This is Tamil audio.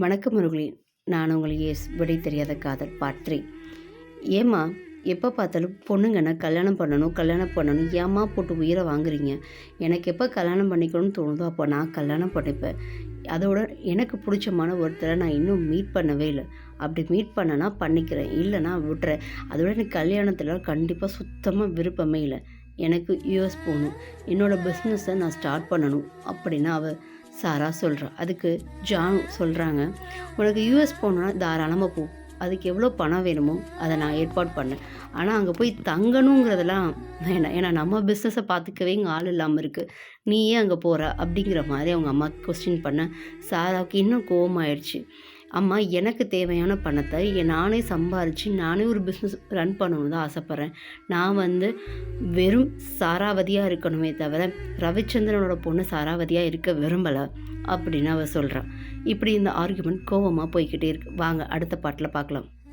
வணக்கம் முருகலி நான் உங்கள் எஸ் விடை தெரியாத காதல் பார்ட் ஏம்மா எப்போ பார்த்தாலும் பொண்ணுங்கன்னா கல்யாணம் பண்ணணும் கல்யாணம் பண்ணணும் ஏம்மா போட்டு உயிரை வாங்குறீங்க? எனக்கு எப்போ கல்யாணம் பண்ணிக்கணும்னு தோணுதோ அப்போ நான் கல்யாணம் பண்ணிப்பேன். அதோட எனக்கு பிடிச்சமான ஒருத்தரை நான் இன்னும் மீட் பண்ணவே இல்லை. அப்படி மீட் பண்ணனா பண்ணிக்கிறேன். இல்லைனா விட்டுறேன். அதோட எனக்கு கல்யாணத்தில் கண்டிப்பாக சுத்தமாக விருப்பமே இல்லை. எனக்கு யூஎஸ் போகணும். என்னோடய பிஸ்னஸை நான் ஸ்டார்ட் பண்ணணும். அப்படின்னா அவள் சாரா சொல்கிறா அதுக்கு ஜானு சொல்கிறாங்க உனக்கு யூஎஸ் போகணுன்னா தாராளமாக போ. அதுக்கு எவ்வளோ பணம் வேணுமோ அதை நான் ஏற்பாடு பண்ணேன். ஆனால் அங்கே போய் தங்கணுங்கிறதெல்லாம் வேணாம். ஏன்னா நம்ம பிஸ்னஸை பார்த்துக்கவே இங்கே ஆள் இல்லாமல் இருக்குது நீ ஏன் அங்கே போகிற அப்படிங்கிற மாதிரி அவங்க அம்மா கொஸ்டின் பண்ண. சாராவுக்கு இன்னும் கோவமாயிடுச்சு அம்மா எனக்கு தேவையான பணத்தை நானே சம்பாரித்து நானே ஒரு பிஸ்னஸ் ரன் பண்ணணும்னு தான் ஆசைப்பட்றேன். நான் வந்து வெறும் சாராவதியாக இருக்கணுமே தவிர ரவிச்சந்திரனோட பொண்ணு சாராவதியாக இருக்க விரும்பலை அப்படின்னு அவள் சொல்கிறான் இப்படி இந்த ஆர்குமெண்ட் கோவமாக போய்க்கிட்டே இருக்கு. வாங்க அடுத்த பாட்டில் பார்க்கலாம்